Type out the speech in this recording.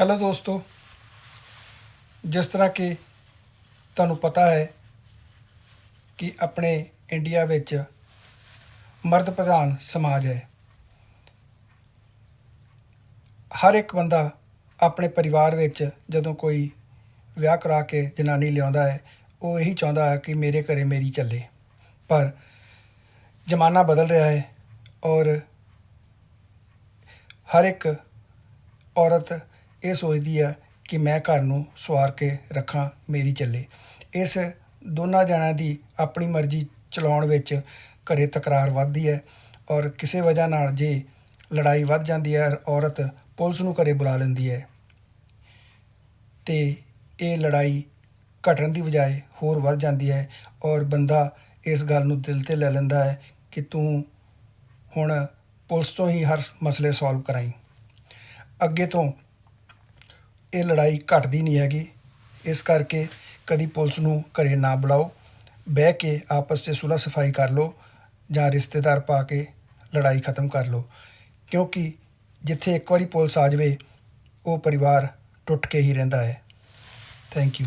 Hello ਦੋਸਤੋ, ਜਿਸ ਤਰ੍ਹਾਂ ਕਿ ਤੁਹਾਨੂੰ ਪਤਾ ਹੈ ਕਿ ਆਪਣੇ ਇੰਡੀਆ ਵਿੱਚ ਮਰਦ ਪ੍ਰਧਾਨ ਸਮਾਜ ਹੈ। ਹਰ ਇੱਕ ਬੰਦਾ ਆਪਣੇ ਪਰਿਵਾਰ ਵਿੱਚ ਜਦੋਂ ਕੋਈ ਵਿਆਹ ਕਰਾ ਕੇ ਜਨਾਨੀ ਲਿਆਉਂਦਾ ਹੈ, ਉਹ ਇਹੀ ਚਾਹੁੰਦਾ ਹੈ ਕਿ ਮੇਰੇ ਘਰੇ ਮੇਰੀ ਚੱਲੇ। ਪਰ ਜ਼ਮਾਨਾ ਬਦਲ ਰਿਹਾ ਹੈ ਔਰ ਹਰ ਇੱਕ ਔਰਤ ਇਹ ਸੋਚਦੀ ਹੈ ਕਿ ਮੈਂ ਘਰ ਨੂੰ ਸਵਾਰ ਕੇ ਰੱਖਾਂ, ਮੇਰੀ ਚੱਲੇ। ਇਸ ਦੋਨਾਂ ਜਣਿਆਂ ਦੀ ਆਪਣੀ ਮਰਜ਼ੀ ਚਲਾਉਣ ਵਿੱਚ ਘਰੇ ਤਕਰਾਰ ਵੱਧਦੀ ਹੈ ਔਰ ਕਿਸੇ ਵਜ੍ਹਾ ਨਾਲ ਜੇ ਲੜਾਈ ਵੱਧ ਜਾਂਦੀ ਹੈ, ਔਰਤ ਪੁਲਿਸ ਨੂੰ ਘਰੇ ਬੁਲਾ ਲੈਂਦੀ ਹੈ ਤੇ ਇਹ ਲੜਾਈ ਘਟਣ ਦੀ ਬਜਾਏ ਹੋਰ ਵੱਧ ਜਾਂਦੀ ਹੈ ਔਰ ਬੰਦਾ ਇਸ ਗੱਲ ਨੂੰ ਦਿਲ ਤੇ ਲੈ ਲੈਂਦਾ ਹੈ ਕਿ ਤੂੰ ਹੁਣ ਪੁਲਿਸ ਤੋਂ ਹੀ ਹਰ ਮਸਲੇ ਸੋਲਵ ਕਰਾਈ। ਅੱਗੇ ਤੋਂ ਇਹ ਲੜਾਈ ਘਟਦੀ ਨਹੀਂ ਹੈਗੀ। ਇਸ ਕਰਕੇ ਕਦੀ ਪੁਲਿਸ ਨੂੰ ਘਰੇ ਨਾ ਬੁਲਾਓ। ਬਹਿ ਕੇ ਆਪਸ 'ਚ ਸੁਲਹ ਸਫ਼ਾਈ ਕਰ ਲਓ ਜਾਂ ਰਿਸ਼ਤੇਦਾਰ ਪਾ ਕੇ ਲੜਾਈ ਖਤਮ ਕਰ ਲਓ। ਕਿਉਂਕਿ ਜਿੱਥੇ ਇੱਕ ਵਾਰੀ ਪੁਲਿਸ ਆ ਜਾਵੇ, ਉਹ ਪਰਿਵਾਰ ਟੁੱਟ ਕੇ ਹੀ ਰਹਿੰਦਾ ਹੈ। Thank you